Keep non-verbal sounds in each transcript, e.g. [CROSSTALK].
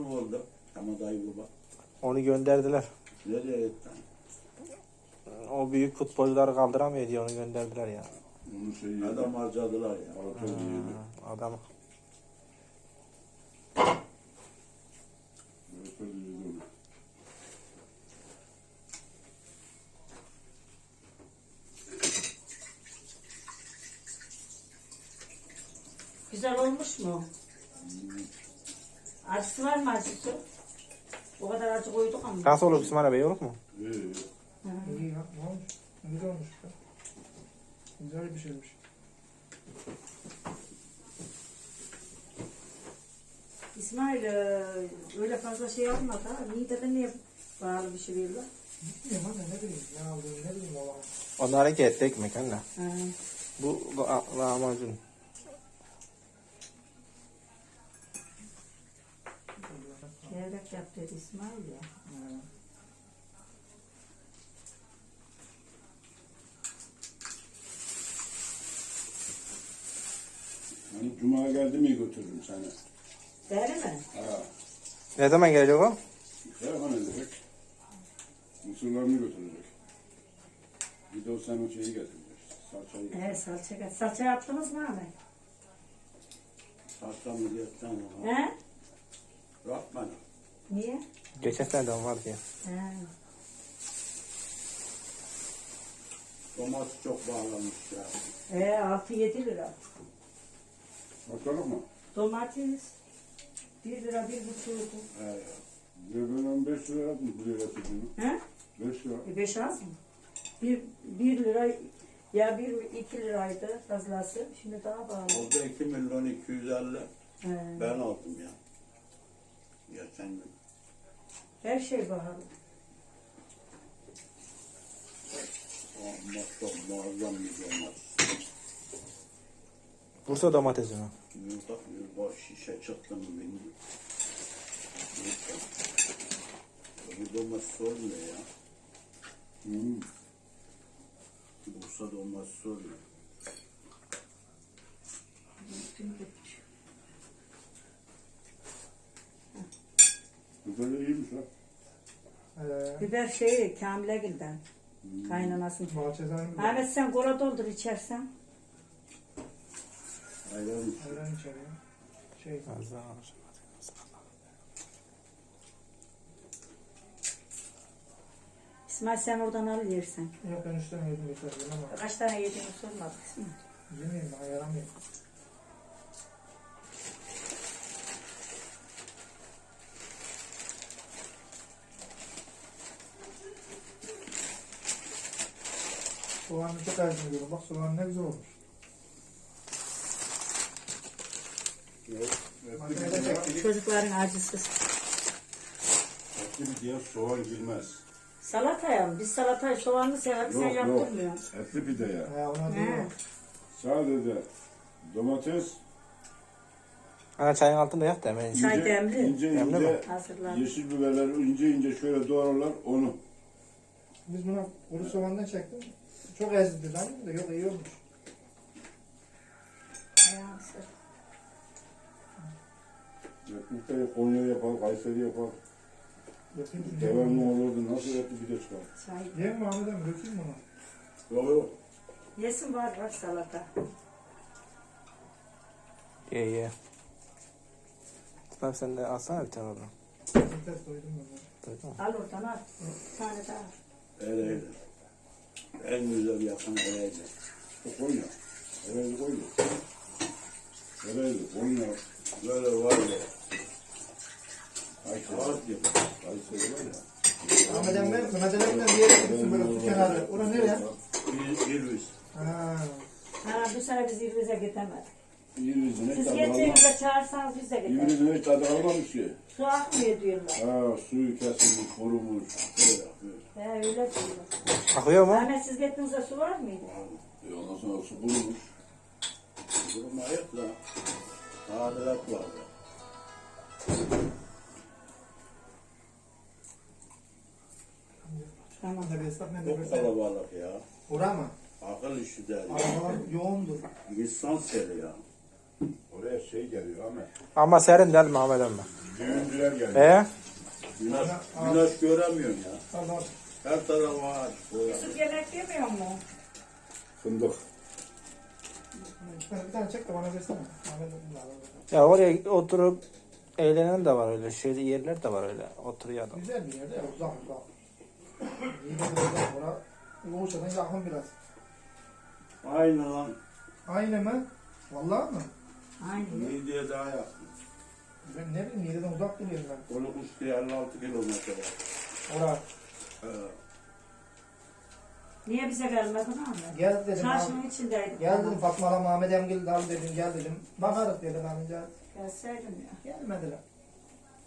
mı oldu? Ama dayı baba. Onu gönderdiler. Nereye gittin? O büyük futbolcuları kaldıramıyor diye onu gönderdiler ya. Onu şey yedi. Adam harcadılar ya. Yedi. Adam. Yedi onu. Güzel olmuş mu? Acısı var mı acısı? O kadar acı koyduk ama. Nasıl olur İsmail Bey olur mu? İyi iyi. İyi ya, ne olmuş? Güzel olmuş ya. Güzel bir şeymiş. İsmail e, öyle fazla şey yapma da midede niye bağlı bir şey veriyorlar? Bilmiyorum anne ne bileyim ne aldığını ne bileyim oğlan. Onlar ki etli ekmek anne. Ha. Bu la- lahmacun. Levrek yaptıydı İsmail ya. Yani Cuma geldi mi götürürüm seni. Değil mi? Ha. Ne zaman gelecek o? Telefon edecek. Mısırlarını götürecek. Bir de o sen o şeyi getirecek. Salçayı. Evet salça kat. Salça yaptınız mı Ahmet? Hasta mı diyetten ya. He? Yapma. Niye? Geçen seneden var diye. He. Domates çok bağlamış ya. E 6-7 lira. Bakalım mı? Domates 1 lira 1,5 lira. He ya. Bir ben 5 lira yaptım buraya getirdim. He? 5 lira. E 5 az mı? 1, 1 lira ya 1 2 liraydı fazlası. Şimdi daha pahalı. Orada 2 milyon 250 He. ben aldım ya. Geçen gün. Her şey pahalı. Çok muazzam bir domates. Bursa domatesi mi? Yurda bir boş şişe çıktı mı. Yurda. Bu domates olmuyor ya. Hmm. Bursa domates oluyor. Güzel iyiymiş ha. Ee, Biber şeyi Kamil'e gilden. Kaynanasın. Bahçeden bir Ahmet sen kola doldur içersen. Ayran ayran içeriyor. Şey, Az daha. İsmail sen oradan al yersen. yok ben üstten yedim yeter Kaç tane yediğini sormadık İsmail. yemeyeyim ben yaramıyorum. Soğanı çok acımıyorum. Bak soğan ne güzel olmuş. Etli bir diye, Çocukların acısı. etli bir diye soğan girmez. Salataya mı? Biz salatayı soğanlı severiz sen Yok yok. yaptırmıyorsun. Etli pide ya. He ona He. değil. Sadece domates, Ana çayın altında yak da hemen. Çay ince, demli. ince, Demli ince Hazırlan. yeşil biberleri ince ince şöyle doğrarlar onu. Biz buna kuru soğandan çektim. Çok ezdi lan da yok iyi olmuş. Ayağını sır. Ekmekleri Konya yapar, Kayseri yapar. Dökeyim mi? Devamlı olurdu. Nasıl etli pide çıkar? Çay. Yiyeyim mi Ahmet abi? Dökeyim mi onu? Yok yok. Yesin var var salata. Ye ye. Tabii sen de alsana bir tane oradan. Yeter koydum ben. Duydun mu? Al oradan al. Bir tane daha. Ereğli. En güzel yapan Ereğli. O Konya. Ereğli Konya. Ereğli Konya. Böyle var ya. Kayseri. Kağıt gibi. Kayseri var ya. Ahmet emmi, Mehmet emmi bir yere gitsin böyle su kenarı. Orası nereye? Üst. Ha. Ha bu sene biz İvriz'e gidemedik. İvrizine Siz tadı almamış. gittiğinizde çağırsanız biz de gidelim. İvrizine tadı almamış ki. Su akmıyor diyorlar. Ha suyu kesilmiş, kurumuş. Böyle yapıyor. He öyle diyorlar. Akıyor mu? Ahmet siz gittiğinizde su var mıydı? E ondan sonra su kurumuş. Durum ayıp da. Tadilat var da. Tamam. Ne bir esnaf ne Çok kalabalık ya. Ora mı? Akıl işi der ya. Arabalar yoğundur. İnsan seli ya. Oraya şey geliyor Ahmet. Ama serin değil mi Ahmet emmi? Düğüncüler geldi. E? Güneş, güneş göremiyorum ya. Tamam. Her taraf ağaç. boya. Yusuf yemek yemiyor mu? Fındık. Bir tane çek de bana versene. Ya oraya oturup eğlenen de var öyle. Şeyde yerler de var öyle. Oturuyor adam. Güzel bir yerde ya uzak uzak. İyi de uzak. Bura Uğurça'dan yakın biraz. Aynı lan. Aynı mı? Vallahi mı? Aynen. Niğde'ye daha yakın. Ben ne bileyim Niğde'den uzak duruyorum ben. Onu kuş diye 56 kilometre var. Oraya. Niye bize gelmedin abi? Gel dedim. Çarşının abi. içindeydik. Gel dedim Fatma'la Mehmet Emgil dal dedim gel dedim. Bakarız dedim amca. Gelseydin ya. Gelmediler.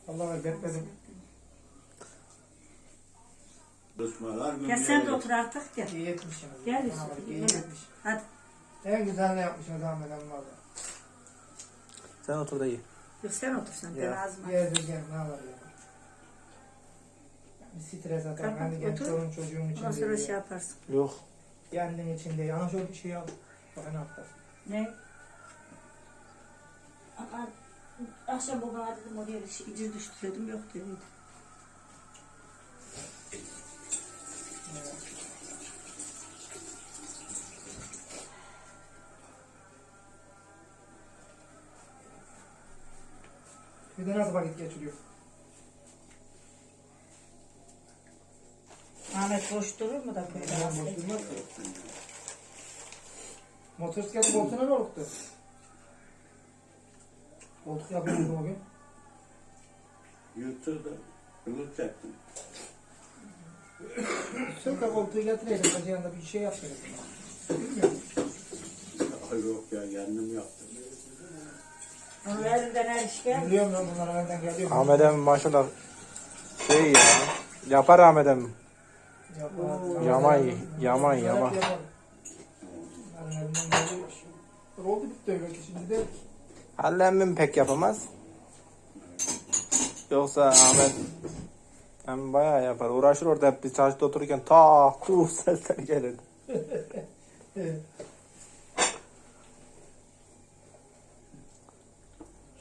Allah'a bekledim. Kısmalar Gel sen de otur artık gel. İyi etmişsiniz. Gel Yusuf, iyi etmiş. Hadi. En güzel ne yapmışsınız Ahmet valla. Sen otur da iyi. Yok sen otur sen. Ben Ya. ağzıma. Yerdir gel ne var ya. Bir stres atar. Kapat, Ben de otur. sorun çocuğum Ondan için sonra şey diye. yaparsın. Yok. Kendin içinde yanlış oldu bir şey al. Bak ne yaptı. Ne? Ama akşam babama dedim oraya şey, incir düştü dedim yok dedi. Bir de nasıl vakit geçiriyor? Ahmet boş durur mu da böyle? Ben boş durmaz ki. Motosiklet koltuğuna ne oldu? Koltuk yapıyordum o gün. Yuttu kılıç çektim. Sırka koltuğu getireydim. Hacı yanında bir şey yaptırdım. Bilmiyorum. Yok ya kendim yaptım. Onun elinden her iş gel. Biliyorum lan bunlar nereden geliyor. Ahmet emmi maşallah şey ya. Yapar Ahmet emmi. Yaman, yaman, yaman. Oldu bitti öyle şimdi de. Halil emmim pek yapamaz. Yoksa Ahmet emmi bayağı yapar. Uğraşır orada hep biz çarşıda otururken ta tuğ sesler. Evet.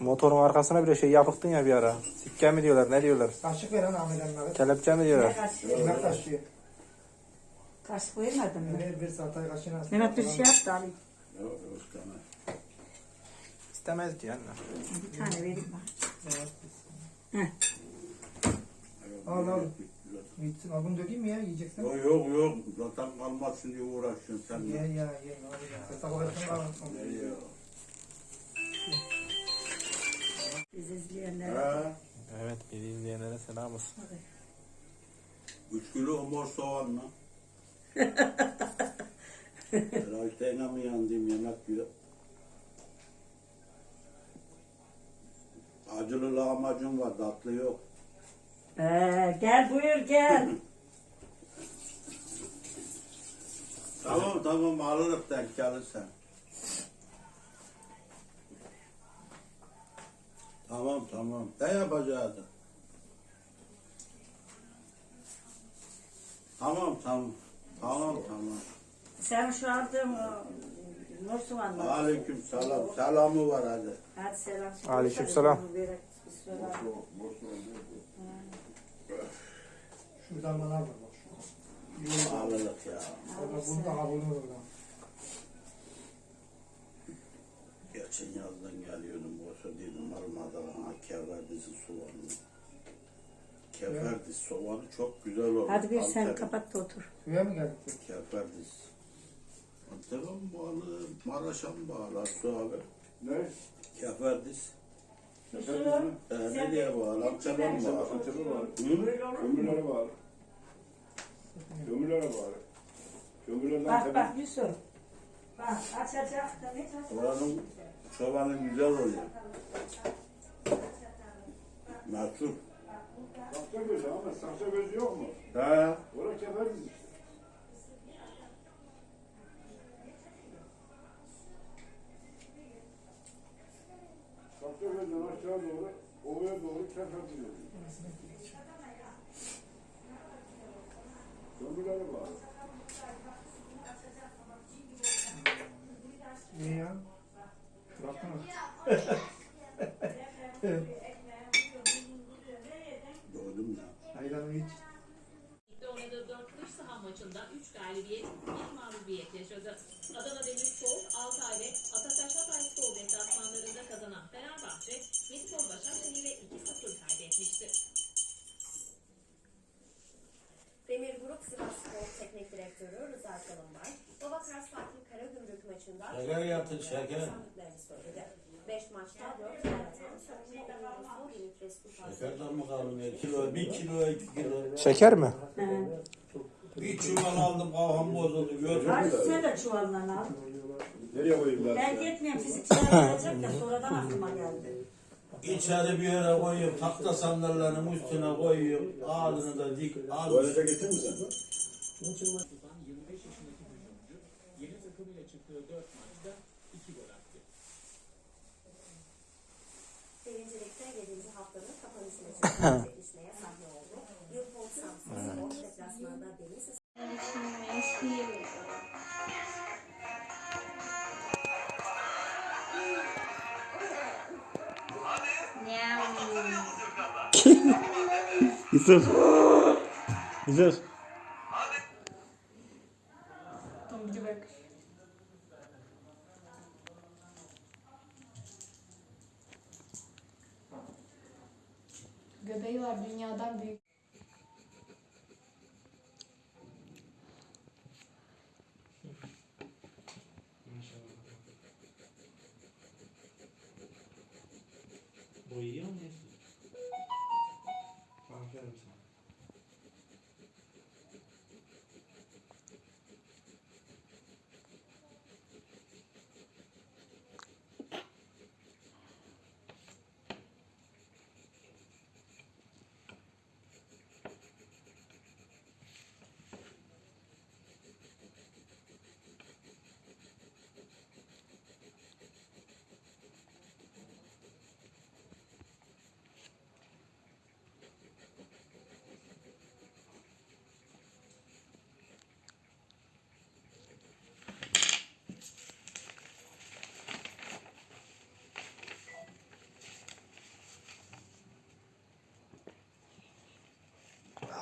Motorun arkasına bile şey yapıktın ya bir ara. Sikke mi diyorlar ne diyorlar? Kaşık veren Emre. Kelepçe mi diyorlar? Yemek kaşığı. Kaşık koymadın mı? Bir, bir satay kaşığına. Mehmet bir şey yaptı Ali. Yok yok istemez. İstemez diyor anne. Bir tane vereyim. Evet. Yok, Al, al. Bitsin. Al bunu dökeyim mi ya yiyeceksen? Yok yok yok. Zaten kalmasın diye uğraşıyorsun sen. Ye ya ye. Ne olacak? Sabah etsin alırsın. Ne ya? Biz izleyenler. Ha? Evet bizi izleyenlere selam olsun. Üç kilo mor soğanla. Raştayla mı yandığım yemek diyor. Acılı lahmacun var, tatlı yok. Ee, gel buyur gel. [LAUGHS] Tamam tamam alırım denk gelirsen. Tamam tamam. Ne yapacaktın? Tamam tamam. Tamam tamam. Sen şu aldığın o Nur soğanlar. Aleyküm selam. Selamı var hadi. Hadi selam. Aleyküm selam. Şuradan bana al bak. şu. Ağlılık ya. Bunu da olur lan. Geçen yazdan geliyordum. Boşa dedim Marmara'dan keverdizi soğanı. Keverdiz soğanı çok güzel olur. Hadi bir sen Antep- kapat da otur. Köye mi geldik? Keferdiz. Antep'e mi bağlı, Maraş'a mı bağlı Aslı abi? Ne? Keferdiz. Yusuf. Ee, nereye bağlı? Antep'e mi bağlı? Antep'e var. Hı? Kömürlere var. Kömürlere var. Kömürlerden Bak bak Yusuf. Bak açacak da ne açacak? Oranın çobanı güzel oluyor. Meşhur. Sakça gözü ama sakça gözü yok mu? He. Orada keferiz işte. Sakça gözden aşağı doğru, ovaya doğru kefer diyor. Kömürlere var. İyi ya. Bıraktın mı? [LAUGHS] [LAUGHS] bilmiyordum da. Hayranım hiç. Ligde oynadığı 4 kılıç saha maçında 3 galibiyet, 1 mağlubiyet yaşadı. Adana Demirspor, Altay ve Atataş Hatay Spor deplasmanlarında kazanan Fenerbahçe, Metropol Başakşehir'e 2-0 kaybetmişti. Demir Grup Sivas Spor Teknik Direktörü Rıza Çalınbay, Babakar Fatih Karagümrük maçında... Şeker yaptın şeker. 5 maçta 4 gol atan savunma oyuncusu Dimitris mi kalın? Bir kilo, bir kilo, iki kilo. Şeker mi? Bir çuval aldım kafam bozuldu. Gördün Hadi sen de çuvaldan al. Nereye koyayım ben? Ben gitmeyeyim fizikçiler gelecek de sonradan aklıma geldi. İçeri bir yere koyuyorum. Tahta sandalyenin üstüne koyuyorum. Ağzını da dik. Al. Tuvalete getirir misin? Tufan 25 yaşındaki hücumcu yeni takımıyla çıktığı 4 maçta 17. haftanın kapanışına [LAUGHS] çekilmeye sahne oldu. Yurtbol Samsun [LAUGHS] Yusuf. Yusuf. Bu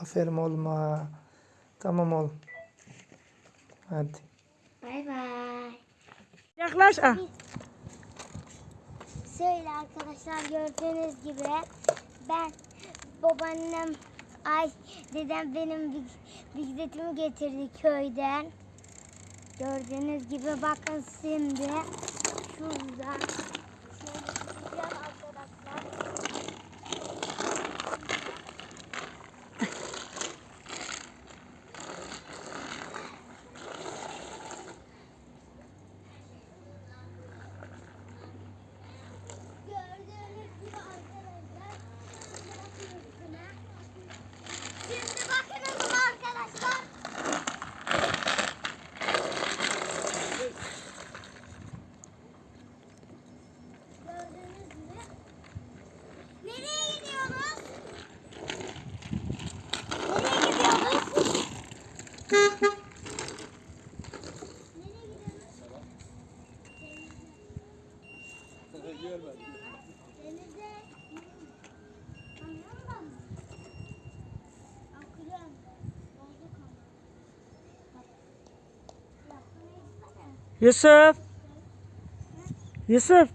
Aferin oğlum ha. Tamam oğlum. Hadi. Bay bay. Yaklaş. Ah. Şöyle arkadaşlar gördüğünüz gibi ben babaannem ay dedem benim bisikletimi getirdi köyden. Gördüğünüz gibi bakın şimdi şurada şöyle gideceğim arkadaşlar. Gördüğünüz gibi arkadaşlar. bakın üstüne. Şimdi bakınız arkadaşlar. Gördüğünüz gibi. Nereye gidiyoruz? Nereye gidiyoruz? Nereye gidiyoruz? Denize. Kamyon mı? Akılım. Oldu kamyon. Bak. Yapmayı istene. Yusuf. Yusuf.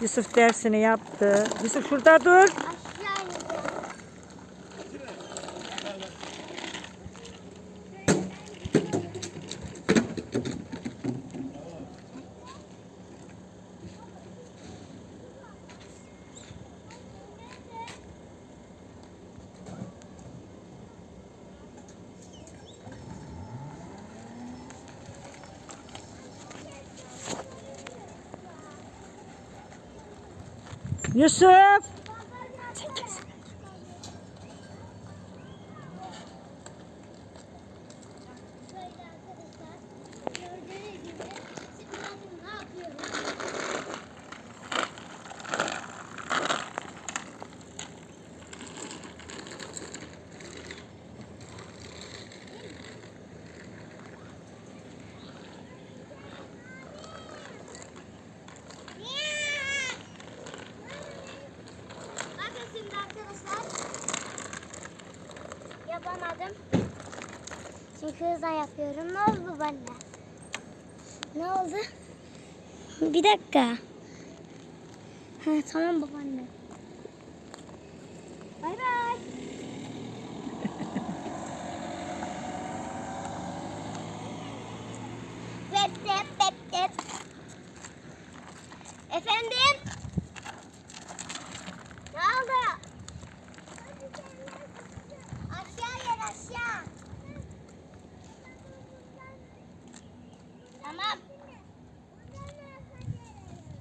Yusuf dersini yaptı. Yusuf şurada dur. Yusuf. Hızla yapıyorum. Ne oldu babaanne? Ne oldu? Bir dakika. Ha, tamam babaanne. Bay bay. Tep tep tep tep. Efendim? Ne oldu? Aşağı yer aşağı. Tamam.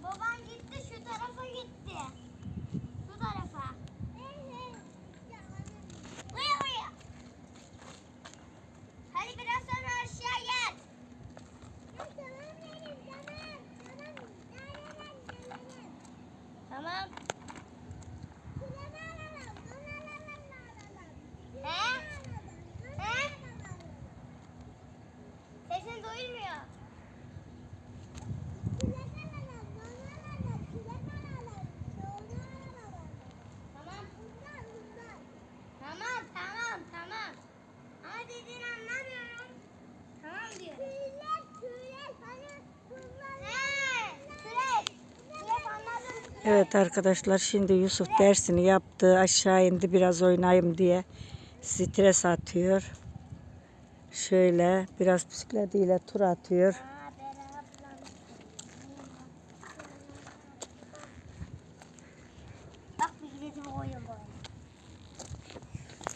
Baban gitti şu tarafa gitti. Bu tarafa. Buraya buraya. Hadi biraz sonra aşağı gel. Tamam. He? He? Sesin duyulmuyor. Tamam. Tamam, tamam, tamam. Ama dediğini anlamıyorum. Tamam diyor. Tüyler, tüyler, hani bunlar. He, tüyler. Tüyler anladım. Evet arkadaşlar şimdi Yusuf dersini yaptı. Aşağı indi biraz oynayayım diye. Stres atıyor. Şöyle biraz bisikletiyle tur atıyor.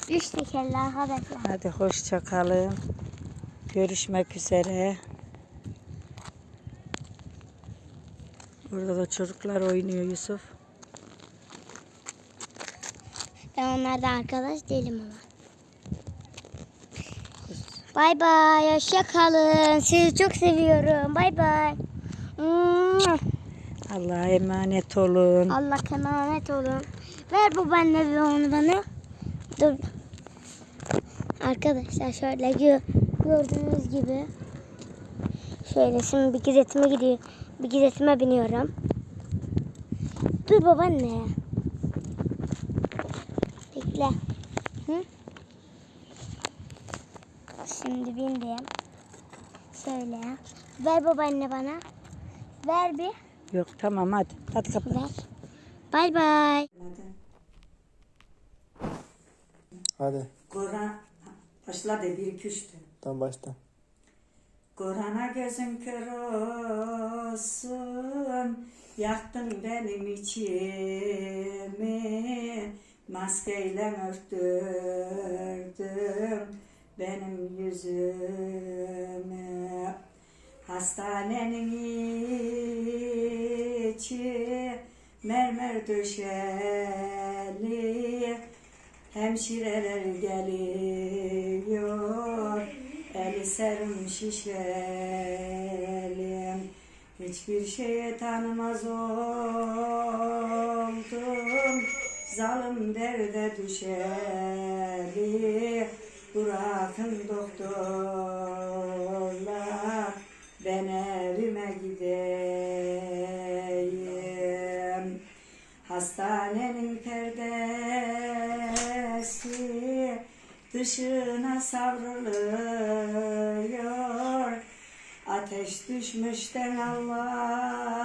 Üç tekerli arkadaşlar. Hadi hoşça kalın. Görüşmek üzere. Burada da çocuklar oynuyor Yusuf. Ben onlardan arkadaş değilim ama. Bay bay. Hoşça kalın. Sizi çok seviyorum. Bay bay. Allah'a emanet olun. Allah emanet olun. Ver babaanne bir onu bana. Dur. Arkadaşlar şöyle gö- gördüğünüz gibi. Şöyle şimdi bir gizetime gidiyor. Bir gizetime biniyorum. Dur babaanne. Bekle. Hı? Şimdi bindim. Şöyle. Ver babaanne bana. Ver bir. Yok tamam hadi. Hadi kapat. Ver. Bay bay. Hadi. Kur'an başla de bir iki üçte. Tam baştan. Kur'an'a gözün kör olsun, yaktın benim içimi, maskeyle örttürdüm benim yüzümü. Hastanenin içi mermer döşeli, hemşireler geliyor. Eli serum şişelim. Hiçbir şeye tanımaz oldum. Zalim derde düşeli Bırakın doktorlar. Ben evime gideyim. Hastanenin dışına savruluyor. Ateş düşmüşten Allah'ım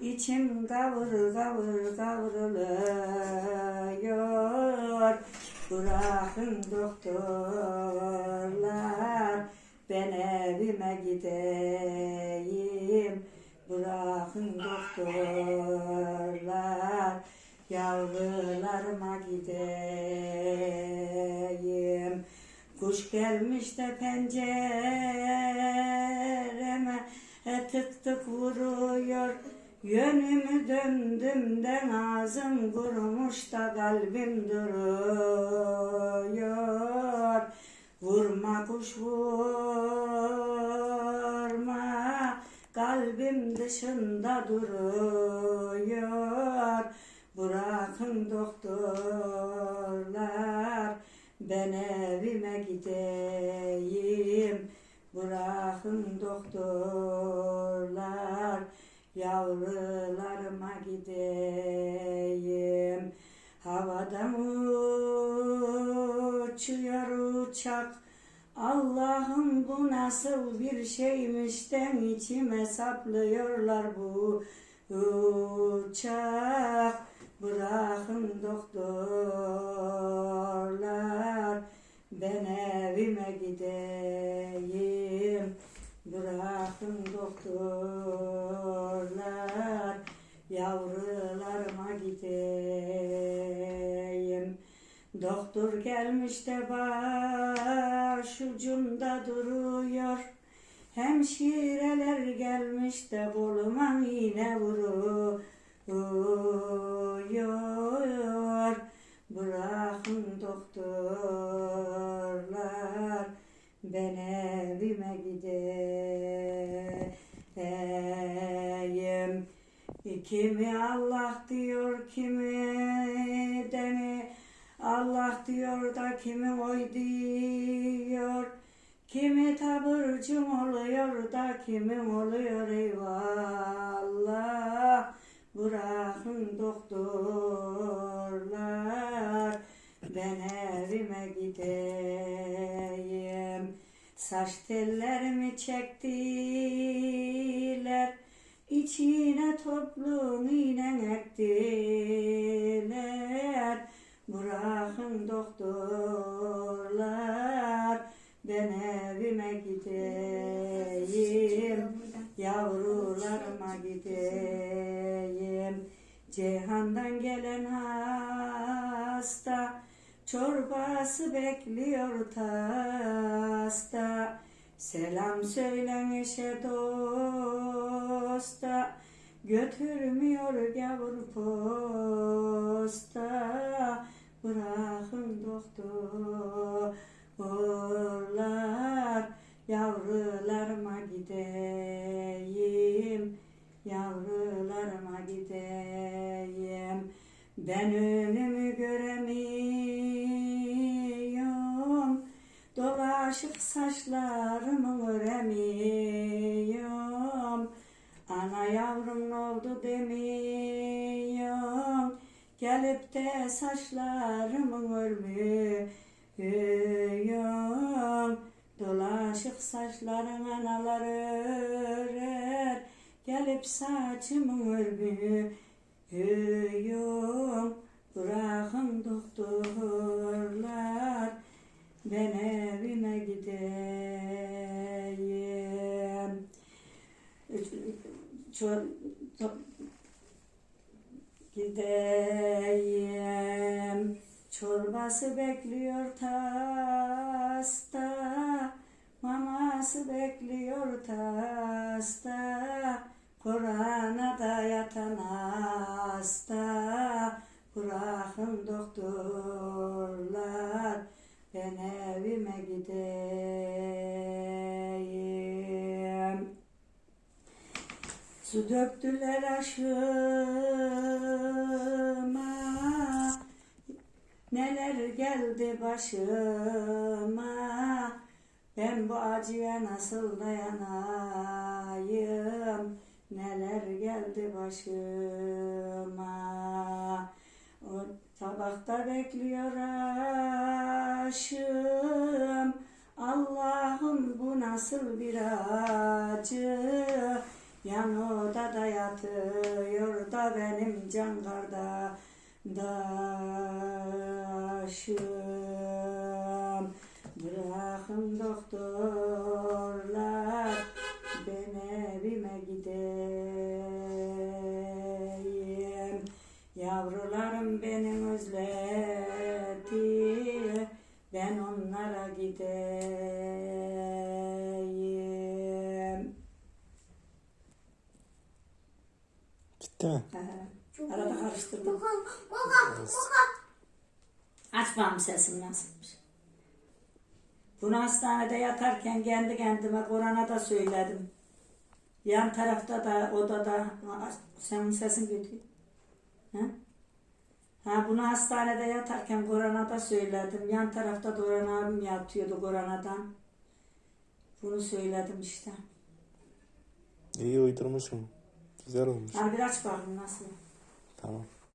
içim kavur kavur kavruluyor. Bırakın doktorlar gelmiş de pencereme e, tık tık vuruyor. Yönümü döndümden ağzım kurumuş da kalbim duruyor. Vurma kuş vurma kalbim dışında duruyor. Bırakın doktorlar ben evime gideyim. Bırakın doktorlar yavrularıma gideyim. Havadan uçuyor uçak Allah'ım bu nasıl bir şeymiş den içime saplıyorlar bu uçak Bırakın doktorlar ben evime gideyim. Bırakın doktorlar yavrularıma gideyim. Doktor gelmiş de başucumda duruyor. Hemşireler gelmiş de koluma iğne vuruyor Bırakın doktorlar. Ben evime gideyim. Kimi Allah diyor kimi deni Allah diyor da kimi oy diyor. Kimi taburcum oluyor da kimin oluyor eyvallah Bırakın doktorlar ben evime gideyim. Saç tellerimi çektiler İçine toplum iğne ektiler. Bırakın doktorlar ben evime gideyim. Yavrularıma gideyim Cihandan gelen hasta Çorbası bekliyor tasta. Selam söylen eşe dosta Götürmüyor gavur posta. Bırakın doktorlar Yavrularıma gideyim Yavrularıma gideyim. Ben önümü göremiyorum. Dolaşık saçlarımı öremiyorum. Ana yavrum oldu demiyorum. Gelip de saçlarımı örmüyorum. Dolaşık saçların analar Gelip saçımı örmüyorum Bırakın doktorlar ben evime gideyim. Gideyim. Çorbası bekliyor tasta. Maması bekliyor tasta. Kur'an'a yatan hasta. Bırakın doktorlar ben evime gideyim. Su döktüler aşıma Neler geldi başıma Ben bu acıya nasıl dayanayım Neler geldi başıma? O tabakta bekliyor aşım Allah'ım bu nasıl bir acı? Yan odada yatıyor da benim can kardeşim. Bırakın doktorlar ben evime gideyim Yavrularım beni özledi ben onlara gideyim Gitti mi? Arada karıştırdım. Açmam sesim nasılmış. Bunu hastanede yatarken kendi kendime Kur'an'a da söyledim. Yan tarafta da odada senin sesin kötü. Ha? Ha bunu hastanede yatarken Kur'an'a da söyledim. Yan tarafta da Orhan abim yatıyordu Kur'an'dan. Bunu söyledim işte. İyi uydurmuşum. Güzel olmuş. Bir aç bakayım nasıl. Tamam.